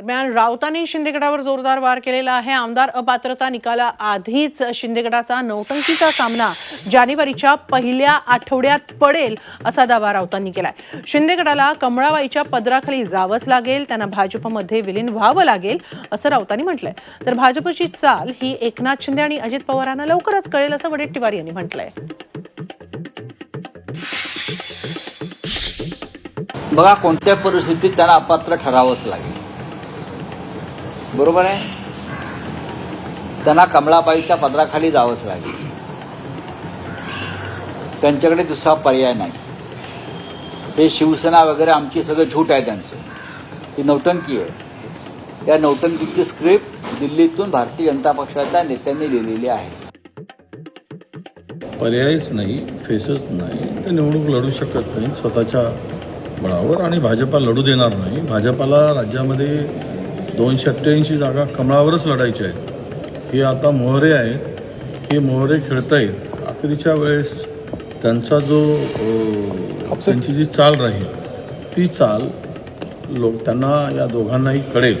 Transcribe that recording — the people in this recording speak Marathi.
दरम्यान राऊतांनी शिंदेगडावर जोरदार वार केलेला आहे. आमदार अपात्रता निकाला आधीच शिंदेगडाचा नौटंकीचा सामना जानेवारीच्या पहिल्या आठवड्यात पडेल असा दावा राऊतांनी केलाय. शिंदेगडाला कमळाबाईच्या पदराखाली जावंच लागेल त्यांना भाजपमध्ये विलीन व्हावं लागेल असं राऊतांनी म्हटलंय. तर भाजपची चाल ही एकनाथ शिंदे आणि अजित पवारांना लवकरच कळेल असं वडेट्टीवार यांनी म्हटलंय. बघा कोणत्या परिस्थितीत त्यांना अपात्र ठरावंच लागेल. बरोबर आहे? त्यांना कमळाबाईच्या पदराखाली जावंच लागेल. त्यांच्याकडे दुसरा पर्याय नाही. हे शिवसेना वगैरे आमची सगळं झूट आहे त्यांचं. ही नौटंकी आहे. त्या नौटंकीची स्क्रिप्ट दिल्लीतून भारतीय जनता पक्षाच्या नेत्यांनी लिहिलेली आहे. पर्यायच नाही फेसच नाही. ते निवडणूक लढू शकत नाही स्वतःच्या बळावर आणि भाजपा लढू देणार नाही. भाजपाला राज्यामध्ये दोनशे अठ्ठ्याऐंशी जागा कमळावरच लढायच्या आहेत हे आता मोहरे आहेत हे मोहरे खेळतायत. अखेरीच्या वेळेस त्यांचा जो त्यांची जी चाल राहील ती चाल लोक त्यांना या दोघांनाही कळेल.